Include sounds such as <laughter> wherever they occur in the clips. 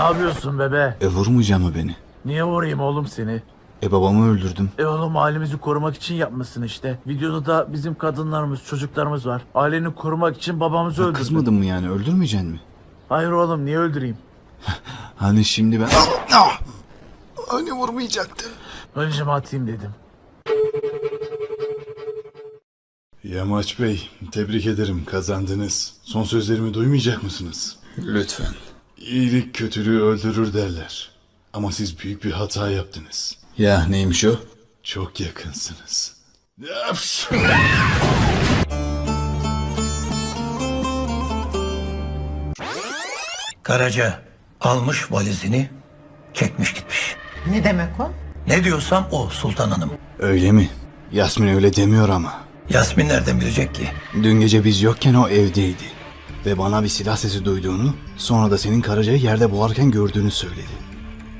Ne yapıyorsun bebe? E vurmayacak mı beni? Niye vurayım oğlum seni? E babamı öldürdüm. E oğlum ailemizi korumak için yapmışsın işte. Videoda da bizim kadınlarımız, çocuklarımız var. Aileni korumak için babamızı öldürdün. Kızmadın mı yani öldürmeyeceksin mi? Hayır oğlum niye öldüreyim? <laughs> Hani şimdi ben... Ah! Hani vurmayacaktın. Önce atayım dedim. Yamaç Bey, tebrik ederim kazandınız. Son sözlerimi duymayacak mısınız? Lütfen. İyilik kötülüğü öldürür derler. Ama siz büyük bir hata yaptınız. Ya neymiş o? Çok yakınsınız. Karaca almış valizini, çekmiş gitmiş. Ne demek o? Ne diyorsam o Sultan Hanım. Öyle mi? Yasmin öyle demiyor ama. Yasmin nereden bilecek ki? Dün gece biz yokken o evdeydi. Ve bana bir silah sesi duyduğunu, sonra da senin karıcayı yerde boğarken gördüğünü söyledi.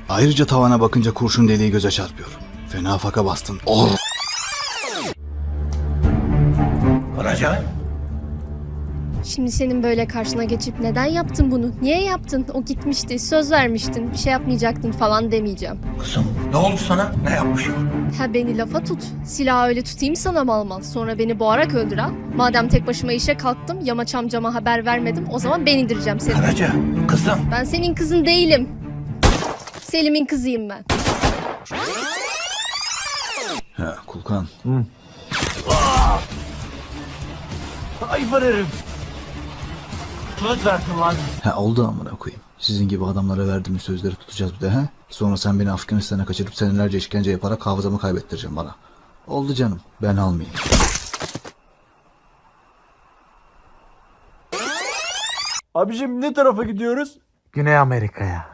Ayrıca tavana bakınca kurşun deliği göze çarpıyor. Fena faka bastın. Or! Karaca, Şimdi senin böyle karşına geçip neden yaptın bunu? Niye yaptın? O gitmişti, söz vermiştin, bir şey yapmayacaktın falan demeyeceğim. kızım ne oldu sana? Ne yapmışım? Ha beni lafa tut. Silahı öyle tutayım sana mal mal. Sonra beni boğarak öldür ha. Madem tek başıma işe kalktım, yamaç amcama haber vermedim. O zaman ben indireceğim seni. Karaca, kızım. Ben senin kızın değilim. Selim'in kızıyım ben. Ha Kulkan. Hayvan herif. Söz verdin lan. Ha oldu amına koyayım. Sizin gibi adamlara verdiğimiz sözleri tutacağız bir de ha. Sonra sen beni Afganistan'a kaçırıp senelerce işkence yaparak hafızamı kaybettireceksin bana. Oldu canım. Ben almayayım. Abicim ne tarafa gidiyoruz? Güney Amerika'ya.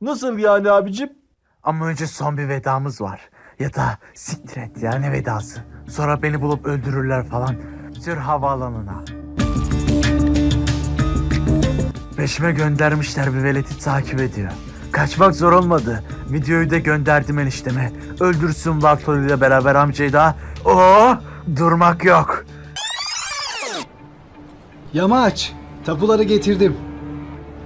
Nasıl yani abicim? Ama önce son bir vedamız var. Ya da siktir et ya ne vedası. Sonra beni bulup öldürürler falan. Sür havaalanına. Peşime göndermişler bir veleti takip ediyor. Kaçmak zor olmadı. Videoyu da gönderdim enişteme. Öldürsün Bartol ile beraber amcayı da. Oo, durmak yok. Yamaç! Tapuları getirdim.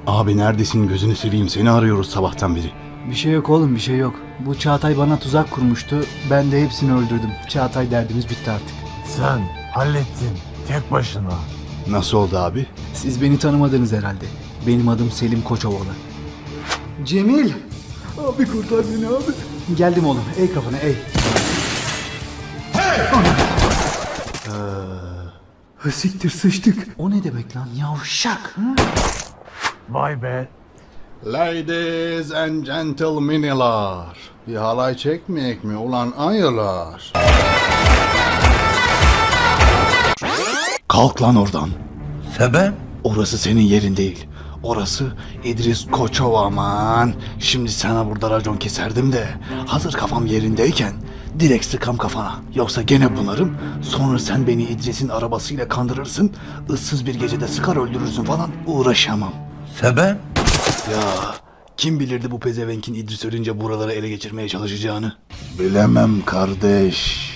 Abi neredesin gözünü seveyim seni arıyoruz sabahtan beri. Bir şey yok oğlum bir şey yok. Bu Çağatay bana tuzak kurmuştu. Ben de hepsini öldürdüm. Çağatay derdimiz bitti artık. Sen hallettin tek başına. Nasıl oldu abi? Siz beni tanımadınız herhalde. Benim adım Selim Koçovalı. Cemil! Abi kurtar beni abi. Geldim oğlum. Ey kafana ey. Hey! Siktir sıçtık. O ne demek lan yavşak? Vay be. Ladies and gentlemen'lar. Bir halay çekmeyek mi ulan ayılar? Kalk lan oradan. Sebep? Orası senin yerin değil. Orası İdris Koçovaman. Şimdi sana burada racon keserdim de hazır kafam yerindeyken direkt sıkam kafana. Yoksa gene bunarım. Sonra sen beni İdris'in arabasıyla kandırırsın. ıssız bir gecede sıkar öldürürsün falan. Uğraşamam. Sebep? Ya kim bilirdi bu pezevenkin İdris ölünce buraları ele geçirmeye çalışacağını? Bilemem kardeş.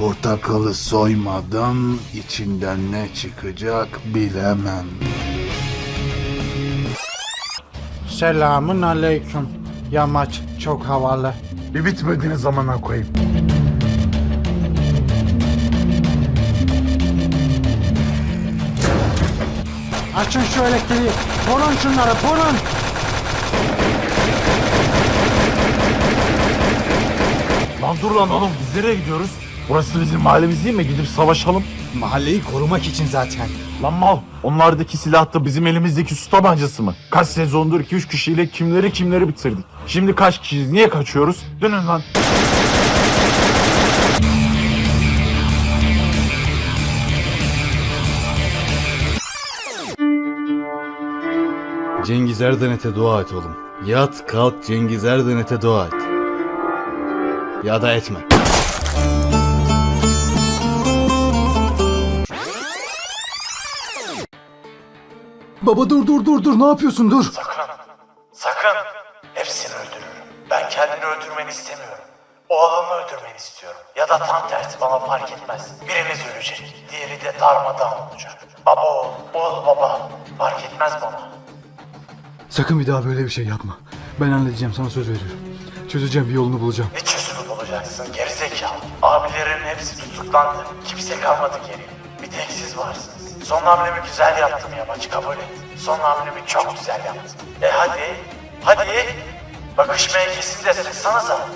Portakalı soymadan içinden ne çıkacak bilemem. Selamun aleyküm. Yamaç çok havalı. Bir bitmediğiniz zamana koyayım. Açın şu elektriği. Vurun şunları vurun. Lan dur lan oğlum biz nereye gidiyoruz? Burası bizim mahallemiz değil mi? Gidip savaşalım. Mahalleyi korumak için zaten. Lan mal. Onlardaki silah da bizim elimizdeki su tabancası mı? Kaç sezondur 2-3 kişiyle kimleri kimleri bitirdik. Şimdi kaç kişiyiz? Niye kaçıyoruz? Dönün lan. Cengiz Erdenet'e dua et oğlum. Yat kalk Cengiz Erdenet'e dua et. Ya da etme. Baba dur dur dur dur ne yapıyorsun dur. Sakın. Hepsini öldürürüm. Ben kendini öldürmeni istemiyorum. O adamı öldürmeni istiyorum. Ya da tam tersi bana fark etmez. Biriniz ölecek. Diğeri de darmadağın olacak. Baba oğul, oğul baba. Fark etmez bana. Sakın bir daha böyle bir şey yapma. Ben halledeceğim sana söz veriyorum. Çözeceğim bir yolunu bulacağım. Ne çözümü bulacaksın gerizekalı? Abilerin hepsi tutuklandı. Kimse kalmadı geriye. Bir tek siz varsınız. Son hamlemi güzel yaptım yamaç kabul et. Son hamlemi çok güzel yaptım. E hadi. Hadi. Bakışmaya kesin de sıksanıza.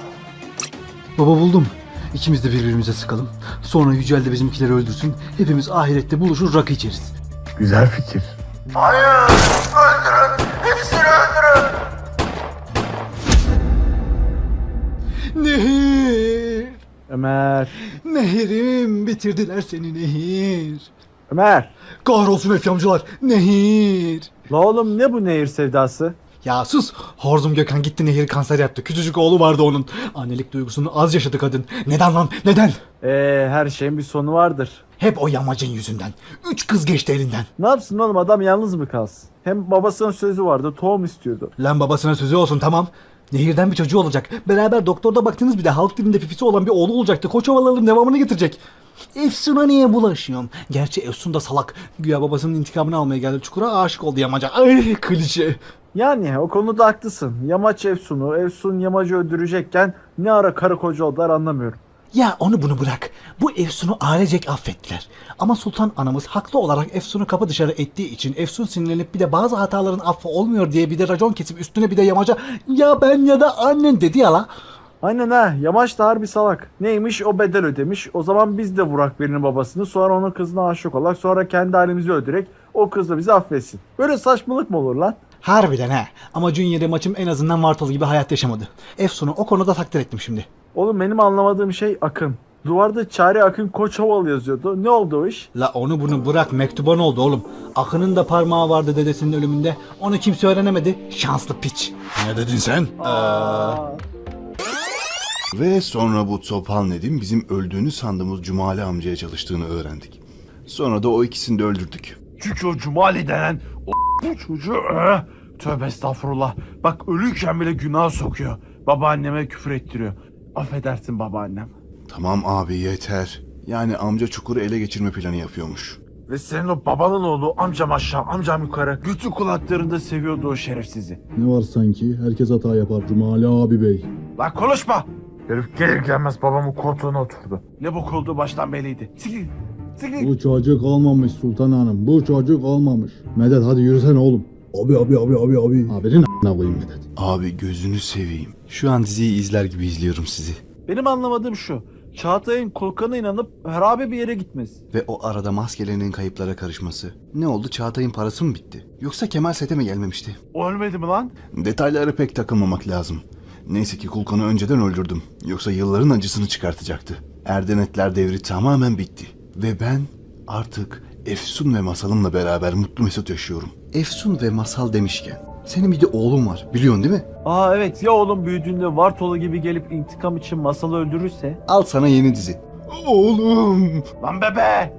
Baba buldum. İkimiz de birbirimize sıkalım. Sonra Yücel de bizimkileri öldürsün. Hepimiz ahirette buluşur rakı içeriz. Güzel fikir. Hayır. Öldürün. Hepsini öldürün. Nehir! Ömer. Nehirim bitirdiler seni Nehir. Ömer. Kahrolsun Efi amcalar. Nehir! La oğlum ne bu nehir sevdası? Ya sus! Horzum Gökhan gitti Nehir kanser yaptı. Küçücük oğlu vardı onun. Annelik duygusunu az yaşadı kadın. Neden lan? Neden? Ee, her şeyin bir sonu vardır. Hep o yamacın yüzünden. Üç kız geçti elinden. Ne yapsın oğlum adam yalnız mı kalsın? Hem babasının sözü vardı tohum istiyordu. Lan babasına sözü olsun tamam. Nehirden bir çocuğu olacak. Beraber doktorda baktınız bir de halk dilinde pipisi olan bir oğlu olacaktı. Koç havaların devamını getirecek. Efsun'a niye bulaşıyorsun? Gerçi Efsun da salak. Güya babasının intikamını almaya geldi. Çukura aşık oldu yamaca. Ay klişe. Yani o konuda haklısın. Yamaç Efsun'u, Efsun Yamacı öldürecekken ne ara karı koca oldular anlamıyorum. Ya onu bunu bırak. Bu Efsun'u ailecek affettiler. Ama Sultan anamız haklı olarak Efsun'u kapı dışarı ettiği için Efsun sinirlenip bir de bazı hataların affı olmuyor diye bir de racon kesip üstüne bir de yamaca ya ben ya da annen dedi ya la. Aynen ha Yamaç da harbi salak. Neymiş o bedel ödemiş. O zaman biz de vurak birinin babasını sonra onun kızına aşık olak sonra kendi halimizi öldürek o kız da bizi affetsin. Böyle saçmalık mı olur lan? Harbiden ha. Ama Junior'e maçım en azından Martol gibi hayat yaşamadı. Efsun'u o konuda takdir ettim şimdi. Oğlum benim anlamadığım şey Akın. Duvarda Çare Akın Koç Havalı yazıyordu. Ne oldu o iş? La onu bunu bırak mektuba ne oldu oğlum? Akın'ın da parmağı vardı dedesinin ölümünde. Onu kimse öğrenemedi. Şanslı piç. Ne dedin sen? Aa. Ve sonra bu Topal Nedim bizim öldüğünü sandığımız Cumali amcaya çalıştığını öğrendik. Sonra da o ikisini de öldürdük. Çünkü o Cumali denen o bu çocuğu tövbe estağfurullah. Bak ölüyken bile günah sokuyor. Babaanneme küfür ettiriyor. Affedersin babaannem. Tamam abi yeter. Yani amca çukuru ele geçirme planı yapıyormuş. Ve senin o babanın oğlu amcam aşağı amcam yukarı. Götü kulaklarında seviyordu o şerefsizi. Ne var sanki? Herkes hata yapar Cumali abi bey. Lan konuşma. Herif gelir gelmez babamın koltuğuna oturdu. Ne bok olduğu baştan belliydi. Siktir. Siktir. Bu çocuk olmamış Sultan Hanım. Bu çocuk olmamış. Medet hadi yürüsene oğlum. Abi abi abi abi abi. Abinin koyayım Medet. Abi gözünü seveyim. Şu an diziyi izler gibi izliyorum sizi. Benim anlamadığım şu. Çağatay'ın Kolkan'a inanıp harabe bir yere gitmesi. Ve o arada maskelerinin kayıplara karışması. Ne oldu Çağatay'ın parası mı bitti? Yoksa Kemal sete mi gelmemişti? O ölmedi mi lan? Detaylara pek takılmamak lazım. Neyse ki Kulkan'ı önceden öldürdüm. Yoksa yılların acısını çıkartacaktı. Erdenetler devri tamamen bitti. Ve ben artık Efsun ve Masal'ımla beraber mutlu mesut yaşıyorum. Efsun ve Masal demişken. Senin bir de oğlun var biliyorsun değil mi? Aa evet ya oğlum büyüdüğünde Vartolu gibi gelip intikam için masalı öldürürse? Al sana yeni dizi. Oğlum. Lan bebe!